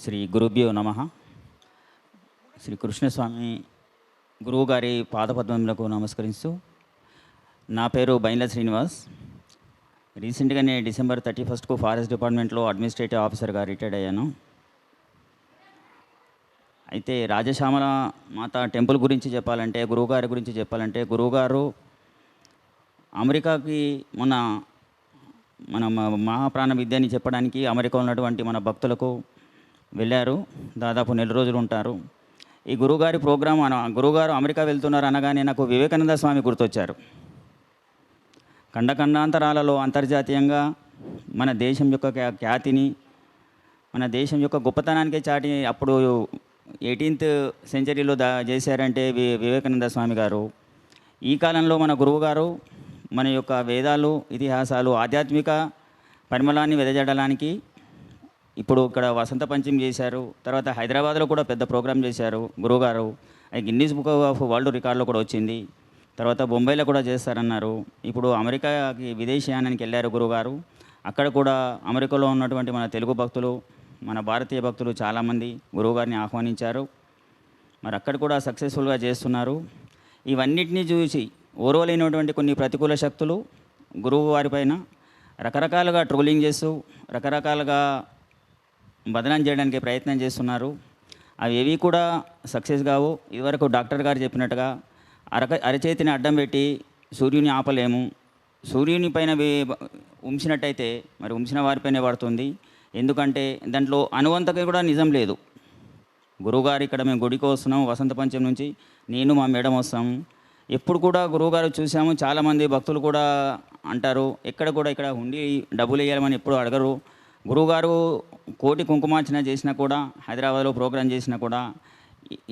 శ్రీ గురుభ్యో నమ. శ్రీ కృష్ణస్వామి గురువు గారి పాదపద్మములకు నమస్కరిస్తూ నా పేరు బైన్ల శ్రీనివాస్. రీసెంట్గానే డిసెంబర్ థర్టీ ఫస్ట్కు ఫారెస్ట్ డిపార్ట్మెంట్లో అడ్మినిస్ట్రేటివ్ ఆఫీసర్గా రిటైర్డ్ అయ్యాను. అయితే రాజశ్యామల మాత టెంపుల్ గురించి చెప్పాలంటే గురువుగారి గురించి చెప్పాలంటే గురువుగారు అమెరికాకి మన మన మహాప్రాణ విద్యని చెప్పడానికి అమెరికా ఉన్నటువంటి మన భక్తులకు వెళ్ళారు. దాదాపు నెల రోజులు ఉంటారు. ఈ గురుగారి ప్రోగ్రాం అన గురుగారు అమెరికా వెళ్తున్నారు అనగానే నాకు వివేకానంద స్వామి గుర్తొచ్చారు. ఖండఖండాంతరాలలో అంతర్జాతీయంగా మన దేశం యొక్క ఖ్యాతిని మన దేశం యొక్క గొప్పతనానికే చాటి అప్పుడు ఎయిటీన్త్ సెంచరీలో దా చేశారంటే వి వివేకానంద స్వామి గారు. ఈ కాలంలో మన గురువుగారు మన యొక్క వేదాలు ఇతిహాసాలు ఆధ్యాత్మిక పరిమళాన్ని వెదజడడానికి ఇప్పుడు ఇక్కడ వసంత పంచమి చేశారు తర్వాత హైదరాబాద్లో కూడా పెద్ద ప్రోగ్రామ్ చేశారు గురువుగారు. గిన్నీస్ బుక్ ఆఫ్ వరల్డ్ రికార్డులో కూడా వచ్చింది. తర్వాత బొంబాయిలో కూడా చేస్తారన్నారు. ఇప్పుడు అమెరికాకి విదేశీయానానికి వెళ్ళారు గురువుగారు. అక్కడ కూడా అమెరికాలో ఉన్నటువంటి మన తెలుగు భక్తులు మన భారతీయ భక్తులు చాలామంది గురువుగారిని ఆహ్వానించారు. మరి అక్కడ కూడా సక్సెస్ఫుల్గా చేస్తున్నారు. ఇవన్నిటిని చూసి ఓర్వలేనటువంటి కొన్ని ప్రతికూల శక్తులు గురువు వారిపైన రకరకాలుగా ట్రోలింగ్ చేస్తూ రకరకాలుగా బదనాం చేయడానికి ప్రయత్నం చేస్తున్నారు. అవి ఏవి కూడా సక్సెస్ కావు. ఇదివరకు డాక్టర్ గారు చెప్పినట్టుగా అరక అరచేతిని అడ్డం పెట్టి సూర్యుని ఆపలేము. సూర్యుని పైన ఉంచినట్టయితే మరి ఉంచిన వారిపైనే పడుతుంది. ఎందుకంటే దాంట్లో అనువంతకి కూడా నిజం లేదు. గురువుగారు ఇక్కడ మేము గుడికి వస్తున్నాం వసంత పంచమి నుంచి నేను మా మేడం వస్తాము ఎప్పుడు కూడా గురువుగారు చూసాము చాలామంది భక్తులు కూడా అంటారు ఎక్కడ కూడా ఇక్కడ ఉండి డబ్బులు వేయాలని ఎప్పుడు అడగరు. గురువుగారు కోటి కుంకుమార్చన చేసినా కూడా హైదరాబాద్లో ప్రోగ్రాం చేసినా కూడా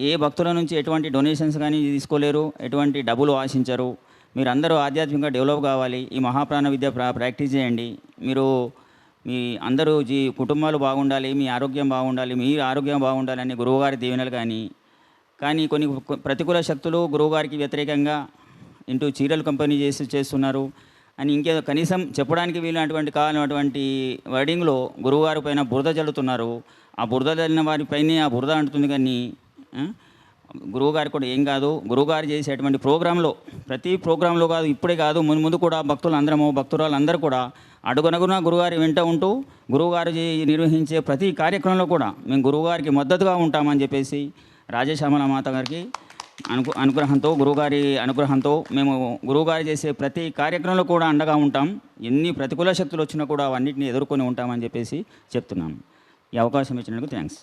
ఏ భక్తుల నుంచి ఎటువంటి డొనేషన్స్ కానీ తీసుకోలేరు ఎటువంటి డబ్బులు ఆశించరు. మీరు అందరూ ఆధ్యాత్మికంగా డెవలప్ కావాలి. ఈ మహాప్రాణ విద్య ప్రా ప్రాక్టీస్ చేయండి. మీరు మీ అందరూ జీ కుటుంబాలు బాగుండాలి మీ ఆరోగ్యం బాగుండాలి మీ ఆరోగ్యం బాగుండాలని గురువుగారి దీవెనలు కానీ కానీ కొన్ని ప్రతికూల శక్తులు గురువుగారికి వ్యతిరేకంగా ఇంటూ చీరలు కంపెనీ చేసి చేస్తున్నారు. అని ఇంకేదో కనీసం చెప్పడానికి వీలైనటువంటి కావాలన్నటువంటి వర్డింగ్లో గురువుగారి పైన బురద జల్లుతున్నారు. ఆ బురద జల్లిన వారిపైనే ఆ బురద అంటుతుంది కానీ గురువుగారు కూడా ఏం కాదు. గురువుగారు చేసేటువంటి ప్రోగ్రాంలో ప్రతి ప్రోగ్రాంలో కాదు ఇప్పుడే కాదు ముందు ముందు కూడా భక్తులు అందరము భక్తురాలు అందరూ కూడా అడుగనుగున గురువుగారి వెంట ఉంటూ గురువుగారు నిర్వహించే ప్రతి కార్యక్రమంలో కూడా మేము గురువుగారికి మద్దతుగా ఉంటామని చెప్పేసి రాజశ్యామల మాత గారికి అనుకు అనుగ్రహంతో గురువుగారి అనుగ్రహంతో మేము గురువుగారు చేసే ప్రతి కార్యక్రమంలో కూడా అండగా ఉంటాం. ఎన్ని ప్రతికూల శక్తులు వచ్చినా కూడా అవన్నిటిని ఎదుర్కొని ఉంటామని చెప్పేసి చెప్తున్నాం ఈ అవకాశం ఇచ్చినందుకు థ్యాంక్స్.